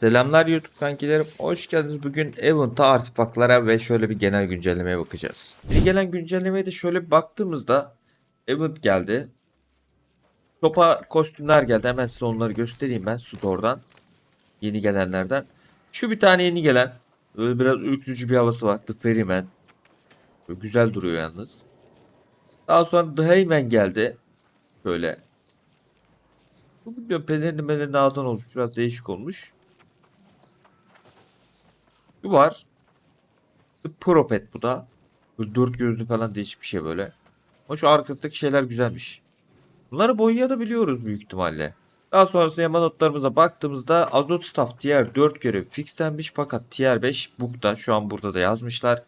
Selamlar YouTube kankilerim. Hoş geldiniz. Bugün Event'a artifaklara ve şöyle bir genel güncellemeye bakacağız. Bir gelen güncellemeye de şöyle bir baktığımızda Event geldi. Topa kostümler geldi. Hemen size onları göstereyim ben Store'dan. Yeni gelenlerden. Şu bir tane yeni gelen. Böyle biraz ürkütücü bir havası var. The Ferryman. Böyle güzel duruyor yalnız. Daha sonra The Heyman geldi. Böyle. Bu bilmiyorum pelerini melerini ağdan olmuş. Biraz değişik olmuş. Şu var. The Pro Pet bu da. Böyle dört gözlü falan değişik bir şey böyle. Ama şu arkasındaki şeyler güzelmiş. Bunları boyayabiliyoruz büyük ihtimalle. Daha sonrasında yama notlarımıza baktığımızda Azot Staff Tier 4 görev fixlenmiş fakat Tier 5 bug'da şu an burada da yazmışlar.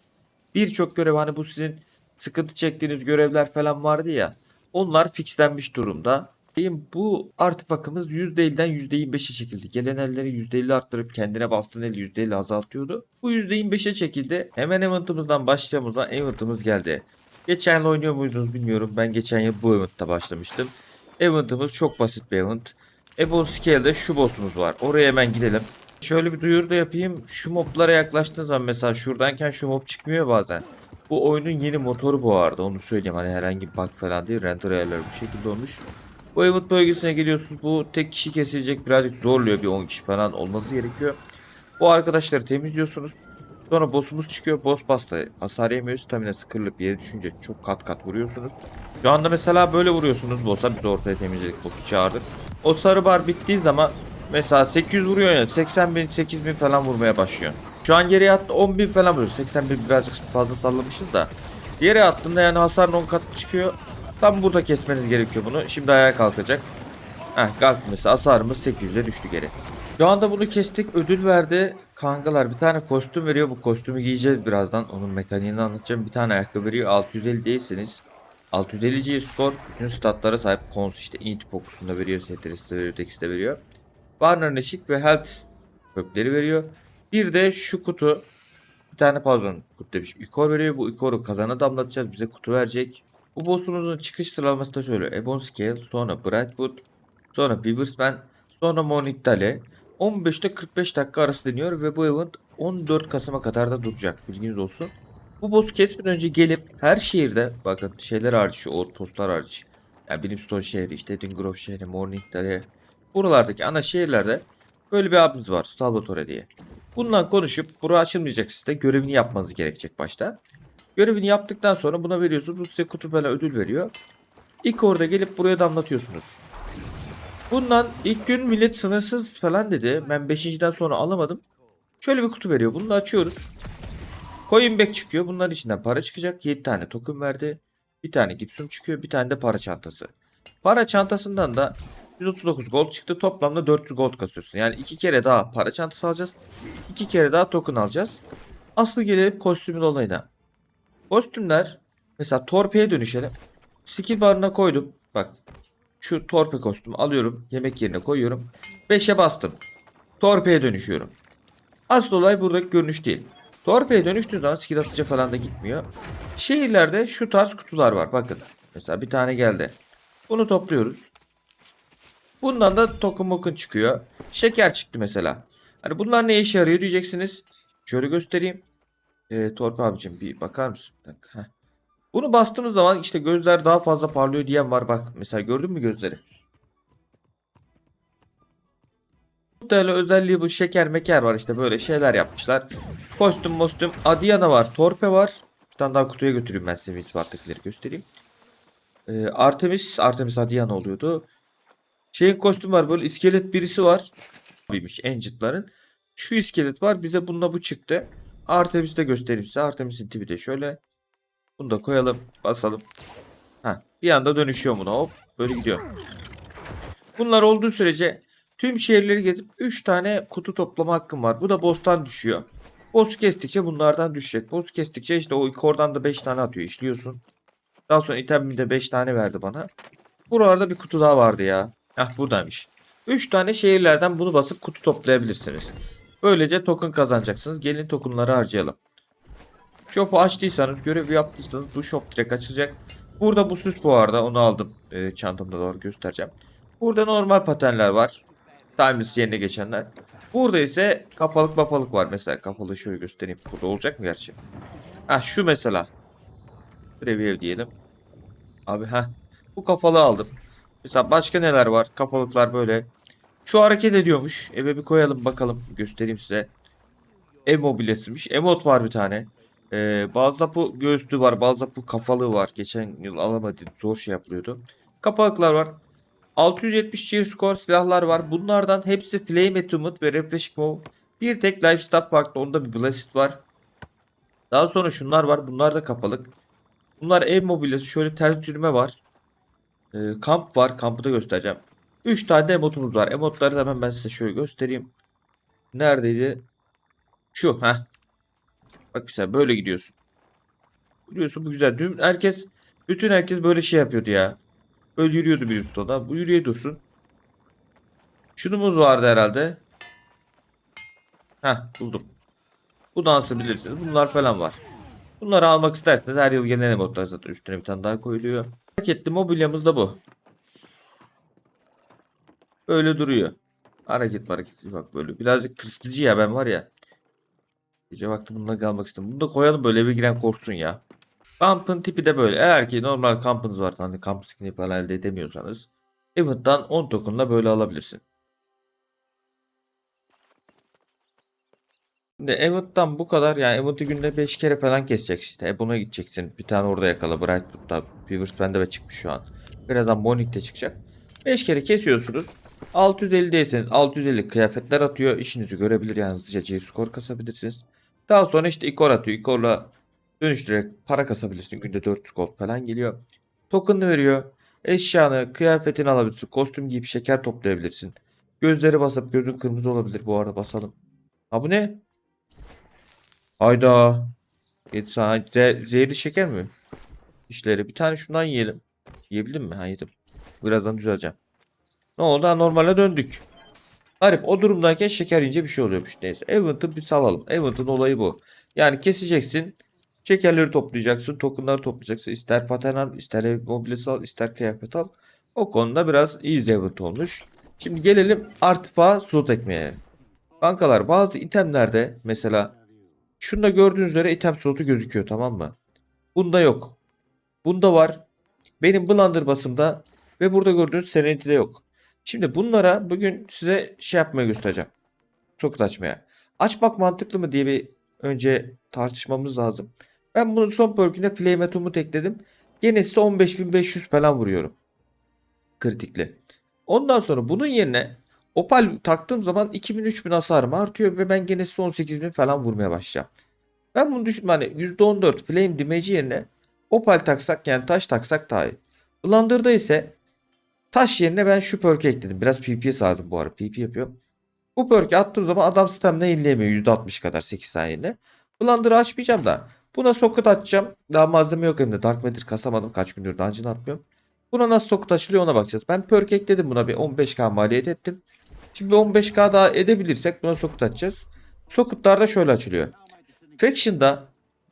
Birçok görev hani bu sizin sıkıntı çektiğiniz görevler falan vardı ya. Onlar fixlenmiş durumda. Diyeyim bu artı bakımız %50'den %25'e çekildi. Gelen elleri %50 arttırıp kendine bastığın eli %50 azaltıyordu. Bu %25'e çekildi. Hemen eventımızdan başlayalımızda eventımız geldi. Geçen yıl oynuyor muydunuz bilmiyorum. Ben geçen yıl bu eventta başlamıştım. Eventımız çok basit bir event. Ebon Scale'de şu boss'umuz var. Oraya hemen gidelim. Şöyle bir duyuru da yapayım. Şu moblara yaklaştığınız zaman mesela şuradanken şu mob çıkmıyor bazen. Bu oyunun yeni motoru bu arada onu söyleyeyim. Hani herhangi bir bug falan değil. Render ayarları bu şekilde olmuş. Bu event bölgesine geliyorsunuz. Bu tek kişi kesilecek birazcık zorluyor. Bir 10 kişi falan olması gerekiyor. Bu arkadaşları temizliyorsunuz. Sonra boss'umuz çıkıyor. Boss bastı. Hasar yemiyor. Staminası kırılıp yere düşünce çok kat kat vuruyorsunuz. Şu anda mesela böyle vuruyorsunuz boss'a. Biz ortaya temizledik. Boss'u çağırdık. O sarı bar bittiği zaman mesela 800 vuruyor ya 80 bin 8 bin falan vurmaya başlıyor. Şu an geriye attı 10 bin falan vuruyor. 80 bin birazcık fazla sallamışız da. Diğeri attığında yani hasar 10 kat çıkıyor. Tam burada kesmeniz gerekiyor bunu. Şimdi ayağa kalkacak. Heh kalktı mesela hasarımız 800'e düştü geri. Şu anda bunu kestik ödül verdi. Kankalar bir tane kostüm veriyor. Bu kostümü giyeceğiz birazdan. Onun mekaniğini anlatacağım. Bir tane ayakkabı veriyor. 650 değilsiniz. 650 G Store bütün statlara sahip kons işte int pokusunda veriyor. Setris'te veriyor. Tex'te veriyor. Warner'ın eşik ve health kökleri veriyor. Bir de şu kutu bir tane pardon kutu demişim. İkor veriyor. Bu ikoru kazana damlatacağız. Bize kutu verecek. Bu boss'umuzun çıkış sıralaması da şöyle. Ebon Scale, sonra Brightwood, sonra Bibersman, sonra Monitale. 15 ile 45 dakika arası deniyor ve bu event 14 Kasım'a kadar da duracak. Bilginiz olsun. Bu boss'u kesmeden önce gelip her şehirde bakın şeyler hariç outpostlar hariç. Yani Brimstone şehri işte Edingrove şehri, Morningdale. Buralardaki ana şehirlerde böyle bir abimiz var Salvatore diye. Bundan konuşup bura açılmayacak size görevini yapmanız gerekecek başta. Görevini yaptıktan sonra buna veriyorsunuz. Bu size kutu falan ödül veriyor. İlk orada gelip buraya damlatıyorsunuz. Bundan ilk gün millet sınırsız falan dedi. Ben 5.den sonra alamadım. Şöyle bir kutu veriyor. Bunu da açıyoruz. Coin back çıkıyor. Bunların içinden para çıkacak. 7 tane token verdi. Bir tane gipsum çıkıyor. Bir tane de para çantası. Para çantasından da 139 gold çıktı. Toplamda 400 gold kasıyorsun. Yani iki kere daha para çantası alacağız. iki kere daha token alacağız. Asıl gelelim kostümün olayına. Kostümler mesela torpeye dönüşelim. Skill barına koydum. Bak şu torpe kostümü alıyorum. Yemek yerine koyuyorum. 5'e bastım. Torpeye dönüşüyorum. Asıl olay buradaki görünüş değil. Torpeye dönüştüğü zaman skill atınca falan da gitmiyor. Şehirlerde şu tarz kutular var. Bakın. Mesela bir tane geldi. Bunu topluyoruz. Bundan da token mokun çıkıyor. Şeker çıktı mesela. Hani bunlar ne işe yarıyor diyeceksiniz. Şöyle göstereyim. Ee, Torpe abicim bir bakar mısın? Bir dakika, heh. Bunu bastığınız zaman işte gözler daha fazla parlıyor diyen var. Bak mesela gördün mü gözleri? Muhtemelen özelliği bu şeker meker var işte böyle şeyler yapmışlar. Kostüm mostüm Adiana var. Torpe var. Bir tane daha kutuya götüreyim ben size Wispar'takileri göstereyim. Ee, Artemis. Artemis Adiana oluyordu. Şeyin kostüm var böyle iskelet birisi var. Biymiş Ancient'ların. Şu iskelet var bize bununla bu çıktı. Artemis'i de göstereyim size. Artemis'in tipi de şöyle. Bunu da koyalım. Basalım. Ha, bir anda dönüşüyor buna. Hop. Böyle gidiyor. Bunlar olduğu sürece tüm şehirleri gezip 3 tane kutu toplama hakkım var. Bu da boss'tan düşüyor. Boss kestikçe bunlardan düşecek. Boss kestikçe işte o oradan da 5 tane atıyor. işliyorsun. Daha sonra itemimi de 5 tane verdi bana. Buralarda bir kutu daha vardı ya. Heh buradaymış. 3 tane şehirlerden bunu basıp kutu toplayabilirsiniz. Böylece token kazanacaksınız. Gelin tokenları harcayalım. Shop'u açtıysanız, görevi yaptıysanız bu shop direkt açılacak. Burada bu süs bu arada. Onu aldım. Ee, çantamda doğru göstereceğim. Burada normal patenler var. Timeless yerine geçenler. Burada ise kapalık mapalık var. Mesela kapalı şöyle göstereyim. Burada olacak mı gerçi? Ha şu mesela. Preview diyelim. Abi ha. Bu kapalı aldım. Mesela başka neler var? Kapalıklar böyle. Şu hareket ediyormuş. Eve bir koyalım bakalım. Göstereyim size. Ev mobilyasıymış. Emot var bir tane. Ee, bazı bu göğüslü var. Bazı bu kafalığı var. Geçen yıl alamadım. Zor şey yapılıyordu. Kapalıklar var. 670 cheer score silahlar var. Bunlardan hepsi Flame Attunement ve Refreshing Move. Bir tek Lifestyle farklı. Onda bir Blast var. Daha sonra şunlar var. Bunlar da kapalık. Bunlar ev mobilyası. Şöyle ters yürüme var. Ee, kamp var. Kampı da göstereceğim. 3 tane emotumuz var. Emotları hemen ben size şöyle göstereyim. Neredeydi? Şu. ha. Bak mesela böyle gidiyorsun. Biliyorsun bu güzel. Dün herkes bütün herkes böyle şey yapıyordu ya. Böyle yürüyordu üstada. Bu yürüye dursun. Şunumuz vardı herhalde. Heh buldum. Bu dansı bilirsiniz. Bunlar falan var. Bunları almak isterseniz her yıl gelen emotlar zaten üstüne bir tane daha koyuluyor. Hareketli mobilyamız da bu. Böyle duruyor. Hareket hareket bak böyle. Birazcık tırsıcı ya ben var ya. Gece vakti bununla kalmak istedim. Bunu da koyalım böyle eve giren korksun ya. Kampın tipi de böyle. Eğer ki normal kampınız var hani kamp skin'i falan elde edemiyorsanız Event'tan 10 token'la böyle alabilirsin. Şimdi Event'tan bu kadar yani Event'ı günde 5 kere falan keseceksin işte. E buna gideceksin. Bir tane orada yakala. Brightwood'da. Beavers bende ve çıkmış şu an. Birazdan Monik'te çıkacak. 5 kere kesiyorsunuz. 650 değilseniz 650 kıyafetler atıyor. İşinizi görebilir yani hızlıca G-Score kasabilirsiniz. Daha sonra işte ikor atıyor. İkorla dönüştürerek para kasabilirsin. Günde 400 gold falan geliyor. Token'ını veriyor. Eşyanı, kıyafetini alabilirsin. Kostüm giyip şeker toplayabilirsin. Gözleri basıp gözün kırmızı olabilir. Bu arada basalım. Ha bu ne? Hayda. Ze- zehirli şeker mi? İşleri. Bir tane şundan yiyelim. Yiyebildim mi? Ha yedim. Birazdan düzeleceğim. Ne oldu? Ha, normale döndük. Garip o durumdayken şeker yiyince bir şey oluyormuş. Neyse. Event'ı bir salalım. Event'ın olayı bu. Yani keseceksin. Şekerleri toplayacaksın. Tokenları toplayacaksın. İster paten al, ister ev mobilyası al, ister kıyafet al. O konuda biraz iyi event olmuş. Şimdi gelelim artıpa slot ekmeğe. Bankalar bazı itemlerde mesela şunda gördüğünüz üzere item slotu gözüküyor tamam mı? Bunda yok. Bunda var. Benim Blunderbuss'ımda ve burada gördüğünüz Serenity'de yok. Şimdi bunlara bugün size şey yapmaya göstereceğim. Soket açmaya. Açmak mantıklı mı diye bir önce tartışmamız lazım. Ben bunu son perk'üne Playmatum'u ekledim. Gene size 15.500 falan vuruyorum. Kritikli. Ondan sonra bunun yerine Opal taktığım zaman 2000-3000 hasarım artıyor ve ben gene size 18.000 falan vurmaya başlayacağım. Ben bunu düşündüm hani %14 Flame Damage yerine Opal taksak yani taş taksak daha iyi. Blunder'da ise taş yerine ben şu perk'ü ekledim. Biraz PP sağladım bu ara. PP yapıyorum. Bu perk'ü attığım zaman adam stamina yenileyemiyor %60 kadar 8 saniyede. Blunder'ı açmayacağım da. Buna socket açacağım. Daha malzeme yok elimde. Dark Matter kasamadım. Kaç gündür dungeon atmıyorum. Buna nasıl socket açılıyor ona bakacağız. Ben perk ekledim buna bir 15k maliyet ettim. Şimdi 15k daha edebilirsek buna socket açacağız. Socket'lar da şöyle açılıyor. Faction'da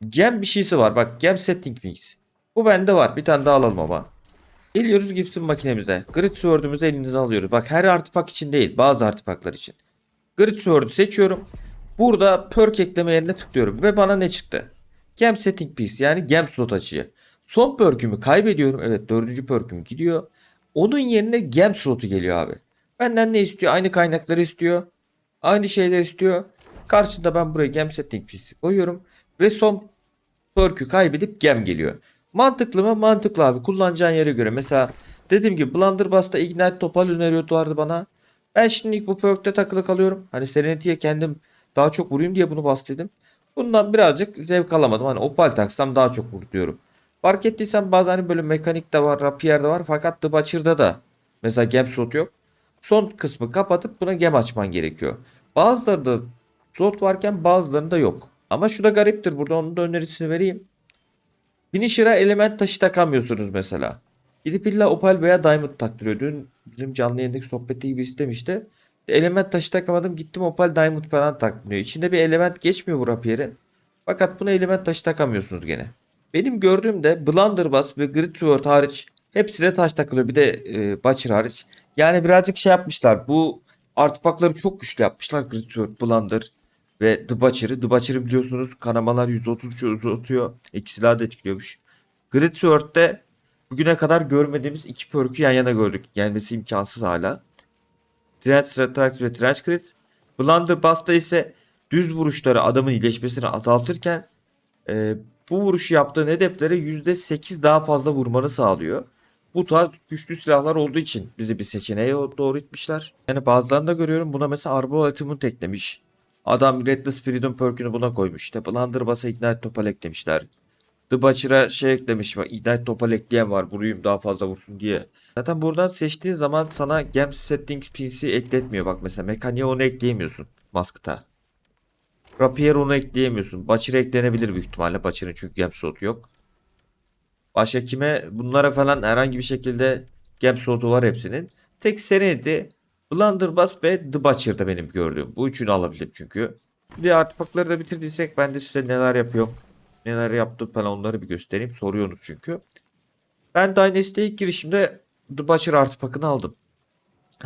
gem bir şeysi var. Bak gem setting mix. Bu bende var. Bir tane daha alalım ama. Geliyoruz Gibson makinemize. Grid Sword'umuzu elinize alıyoruz. Bak her artifact için değil. Bazı artifactlar için. Grid Sword'u seçiyorum. Burada perk ekleme yerine tıklıyorum. Ve bana ne çıktı? Gem setting piece yani gem slot açıcı. Son perk'ümü kaybediyorum. Evet dördüncü perk'üm gidiyor. Onun yerine gem slotu geliyor abi. Benden ne istiyor? Aynı kaynakları istiyor. Aynı şeyler istiyor. Karşında ben buraya gem setting piece koyuyorum. Ve son perk'ü kaybedip gem geliyor. Mantıklı mı? Mantıklı abi. Kullanacağın yere göre. Mesela dediğim gibi Blunderbuss'ta Ignite Topal öneriyorlardı bana. Ben şimdi ilk bu perk'te takılı kalıyorum. Hani Serenity'ye kendim daha çok vurayım diye bunu bastıydım. Bundan birazcık zevk alamadım. Hani opal taksam daha çok vur diyorum. Fark ettiysen bazen hani böyle mekanik de var, rapier de var. Fakat The Butcher'da da mesela gem slot yok. Son kısmı kapatıp buna gem açman gerekiyor. Bazılarında slot varken bazılarında yok. Ama şu da gariptir. Burada onun da önerisini vereyim. Finisher'a element taşı takamıyorsunuz mesela. Gidip illa opal veya diamond taktırıyor. Dün bizim canlı yayındaki sohbette gibi istemişti. Element taşı takamadım gittim opal diamond falan taktırıyor. İçinde bir element geçmiyor bu rapier'in. Fakat buna element taşı takamıyorsunuz gene. Benim gördüğümde Blunderbuss ve Grid Sword hariç hepsine taş takılıyor. Bir de e, Butcher hariç. Yani birazcık şey yapmışlar. Bu Artifakları çok güçlü yapmışlar. Gritword, Blunder ve. The Butcher'ı biliyorsunuz kanamalar %33 uzatıyor. Silahı da etkiliyormuş. Gritword'de bugüne kadar görmediğimiz iki perk'ü yan yana gördük. Gelmesi imkansız hala. Trench Stratex ve Trench Crit. Blunderbuss'ta ise düz vuruşları adamın iyileşmesini azaltırken e, bu vuruşu yaptığın hedeflere %8 daha fazla vurmanı sağlıyor. Bu tarz güçlü silahlar olduğu için bizi bir seçeneğe doğru itmişler. Yani bazılarında görüyorum buna mesela Arboretum'u eklemiş. Adam Redless Freedom perk'ünü buna koymuş. İşte Blunderbuss'a Ignite Topal eklemişler. The Butcher'a şey eklemiş. Ignite Topal ekleyen var. Vurayım daha fazla vursun diye. Zaten buradan seçtiğin zaman sana Game Settings PC ekletmiyor. Bak mesela mekaniğe onu ekleyemiyorsun. Mask'ta. Rapier onu ekleyemiyorsun. Butcher eklenebilir büyük ihtimalle. Butcher'ın çünkü Game Slot yok. Başka kime bunlara falan herhangi bir şekilde Game Slot'u var hepsinin. Tek senedi Blunderbuss ve The Butcher'da benim gördüğüm. Bu üçünü alabildim çünkü. Bir artefakları da bitirdiysek ben de size neler yapıyorum. Neler yaptım falan onları bir göstereyim. Soruyorsunuz çünkü. Ben Dynasty'ye ilk girişimde The Butcher artefakını aldım.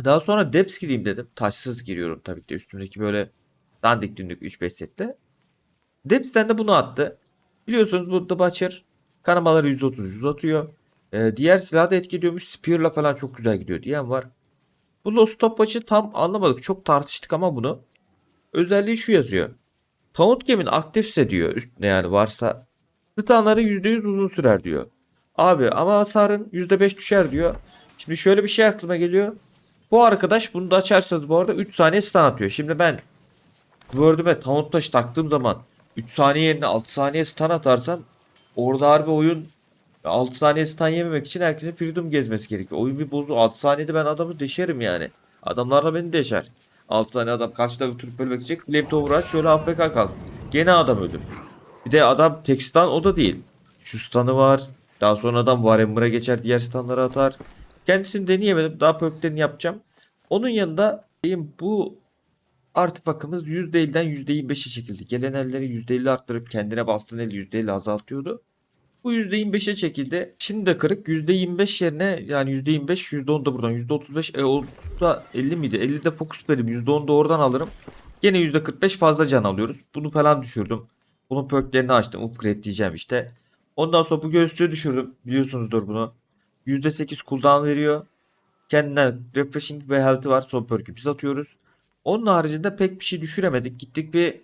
Daha sonra Depths gireyim dedim. Taşsız giriyorum tabii ki de üstümdeki böyle dandik dünlük 3-5 sette. Depths'ten de bunu attı. Biliyorsunuz bu The Butcher kanamaları %30 uzatıyor. Ee, diğer silahı da etkiliyormuş. Spear'la falan çok güzel gidiyor diyen var. Bu Lost Stopwatch'ı tam anlamadık. Çok tartıştık ama bunu. Özelliği şu yazıyor. Taunt Game'in aktifse diyor üstüne yani varsa Titanları %100 uzun sürer diyor. Abi ama hasarın %5 düşer diyor. Şimdi şöyle bir şey aklıma geliyor. Bu arkadaş bunu da açarsanız bu arada 3 saniye stun atıyor. Şimdi ben Word'üme Taunt taşı taktığım zaman 3 saniye yerine 6 saniye stun atarsam orada harbi oyun 6 saniye stun yememek için herkesin freedom gezmesi gerekiyor. Oyun bir bozu 6 saniyede ben adamı deşerim yani. Adamlar da beni deşer. 6 tane adam karşıda bir turp bölmek için aç şöyle AFK kal. Gene adam ölür. Bir de adam tek stun o da değil. Şu stun'ı var. Daha sonra adam Warhammer'a geçer diğer stun'ları atar. Kendisini deneyemedim. Daha perklerini yapacağım. Onun yanında diyeyim bu artı bakımız %50'den %25'e çekildi. Gelen elleri %50 arttırıp kendine bastığın eli %50 azaltıyordu. Bu %25'e çekildi. Şimdi de kırık %25 yerine yani %25 %10 da buradan %35 e olsa 50 miydi? 50 de fokus verim %10 da oradan alırım. Gene %45 fazla can alıyoruz. Bunu falan düşürdüm. Bunun perklerini açtım. Upgrade diyeceğim işte. Ondan sonra bu göğüslüğü düşürdüm. Biliyorsunuzdur bunu. %8 cooldown veriyor. Kendinden refreshing ve health'i var. Son perk'ü biz atıyoruz. Onun haricinde pek bir şey düşüremedik. Gittik bir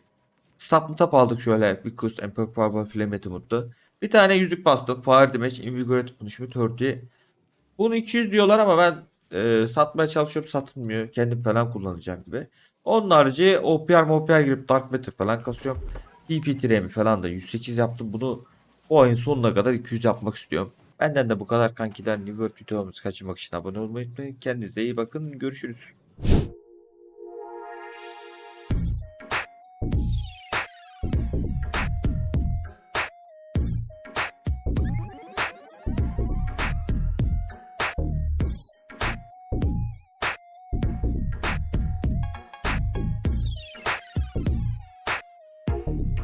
stop mutap aldık şöyle. Bir kız Emperor Power Flame mutlu. Bir tane yüzük bastım. Fire Damage, Invigorate Punishment 30. Bunu 200 diyorlar ama ben e, satmaya çalışıyorum satılmıyor. Kendim falan kullanacağım gibi. Onun harici OPR MOPR girip Dark Matter falan kasıyorum. TP Tremi falan da 108 yaptım. Bunu bu ayın sonuna kadar 200 yapmak istiyorum. Benden de bu kadar kankiler. New World videolarımızı kaçırmak için abone olmayı unutmayın. Kendinize iyi bakın. Görüşürüz.